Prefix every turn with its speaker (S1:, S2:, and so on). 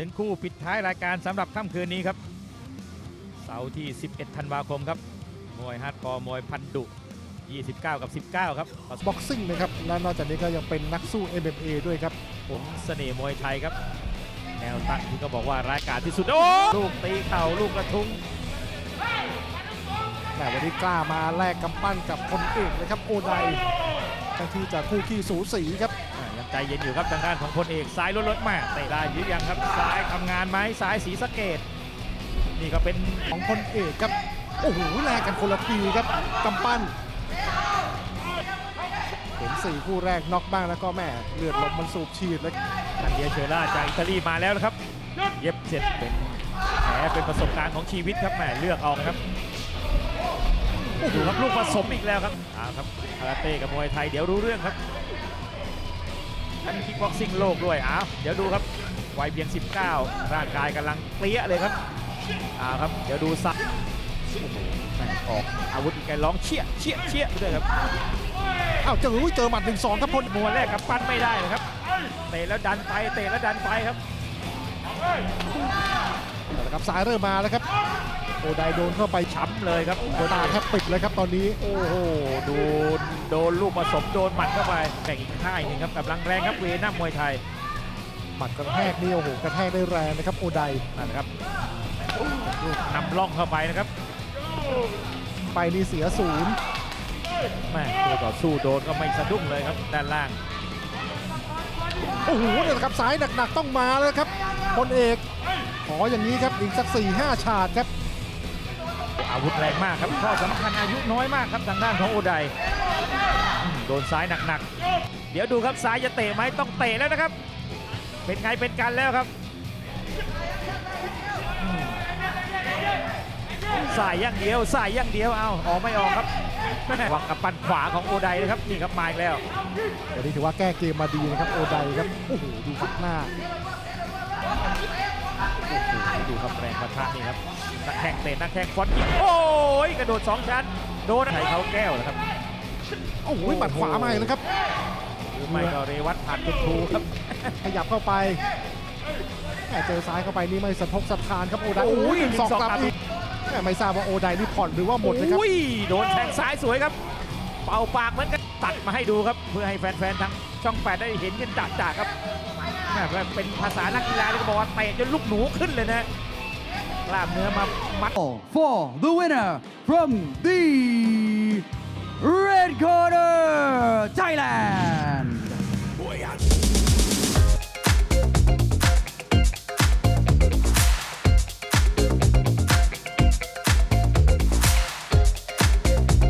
S1: ถึงคู่ปิดท้ายรายการสำหรับค่ำคืนนี้ครับ เสาร์ที่ 11 ธันวาคมครับ มวยฮาร์ดคอร์มวยพันดุ 29 กับ 19 ครับ
S2: บ็อกซิ่งนะครับ และนอกจากนี้ก็ยังเป็นนักสู้ MMA ด้วยครับ
S1: ผมเสน่ห์มวยไทยครับ แนวตั้งที่ก็บอกว่ารายการที่สุด โอ้ ลูกตีเข่าลูกกระทุ้ง
S2: แต่วันนี้กล้ามาแลกกำปั้นกับคนเอกนะครับโอไดทั้งที่จะคู่ขี้สูสีครับ
S1: อ่ายัง ใจเย็นอยู่ครับทางด้านของพลเอกซ้ายลดๆมาเตะได้หรือยังครับซ้ายทำงานไหมซ้ายสีสะเกตนี่ก็เป็น
S2: ของคนเอกครับโอ้โหแลกกันคนละทีครับกำปั้นเห็นสี่คู่แรกน็อกบ้างแล้วก็แม่เลือดลมมันสูบฉีดเลย
S1: อันเดียเชอร่าจากอิตาลีมาแล้วนะครับ เย็บเสร็จเป็นแผลเป็นประสบการณ์ของชีวิตครับแหมเลือกเอานะครับดูครับลูกผสมอีกแล้วครับเอาครับคาราเต้กับมวยไทยเดี๋ยวรู้เรื่องครับ ทั้งคิกบ็อกซิ่งโลกด้วยอ้าวเดี๋ยวดูครับวัยเพียง 19 ร่างกายกำลังเปรี้ยเลยครับอ้าวครับเดี๋ยวดูซักโอ้โหแม่ออกอาวุธอีกแกร้องเชี่ยเชี่ยเชี่ยด้วยครับ
S2: อ้าวเจออุ้ยเจอหมัดหนึ่งสองครับพล
S1: มัวแรกกับปั้นไม่ได้นะครับเตะแล้วดันไปเตะแล้วดันไปครับ
S2: นะครับซ้ายเริ่มมาแล้วครับโอไดโดนเข้าไป
S1: ช้ำเลยครับ
S2: โดนตาแทบปิดเลยครับตอนนี้
S1: โอ้โหโดน โดนลูกผสมโดนหมัดเข้าไปแข่งอีกค่ายหนึ่งครับกำลังแรงครับเวนัมมวยไทย
S2: หมัดกระแทกนี่โอ้โหกระแทกได้แรงนะครับโอได
S1: นั่นนะครับลูกนำล่องเข้าไปนะครับ
S2: ไปนี่เสียศูนย์
S1: แม่ตัวต่อสู้โดนก็ไม่สะดุ้งเลยครับด้านล่าง
S2: โอ้โหเนี่ยนะครับซ้ายหนักๆต้องมาแล้วครับพลเอกขออย่างนี้ครับอีกสัก4ี่ห้าฉาดครับ
S1: อาวุธแรงมากครับข้อสำคัญอายุน้อยมากครับทางด้านของโอไดอืม โดนซ้ายหนักๆ เดี๋ยวดูครับซ้ายจะเตะไหมต้องเตะแล้วนะครับ เป็นไงเป็นกันแล้วครับอืมสายอย่างเดียวสายอย่างเดียวเอาออกไม่ออกครับแม่หวังกับปันขวาของโอไดนะครับนี่ครับมาอีกแล้ว
S2: วันนี้ถือว่าแก้เกมมาดีนะครับโอไดครับโอ้โหดูฝักหน้า
S1: โอ้โหดูครับแรงประทะนี่ครับนักแข่งเตะนักแข่งฟอนต์ยิงโอ้ยกระโดดสองชั้นโดนไข่เขาแก้วนะครับ
S2: โอ้โหหมัดขวามาอีกแล้วครับ
S1: หรือไม่ก็เรวัตผ่านคุณครูครับ
S2: ขยับเข้าไปแหม่เจอซ้ายเข้าไปนี่ไม่สะทกสะทานครับโอได
S1: โอ้ย
S2: หนึ่งสอง
S1: หนึ่งสอง
S2: กลับ
S1: กลับ
S2: อีก แหม่ไม่ทราบว่าโอไดนี่ผ่อนหรือว่าหมดนะครับ
S1: อุ้ยโดนแทงซ้ายสวยครับ เป่าปากเหมือนกันตัดมาให้ดูครับ เพื่อให้แฟนๆทางช่องแปดได้เห็นกันจ่าๆครับแม่เป็นภาษานักกีฬาเลยก็บอกว่าเตะจนลูกหนูขึ้นเลยนะกล้ามเนื้อมามัด
S3: for the winner from the red corner, Thailand.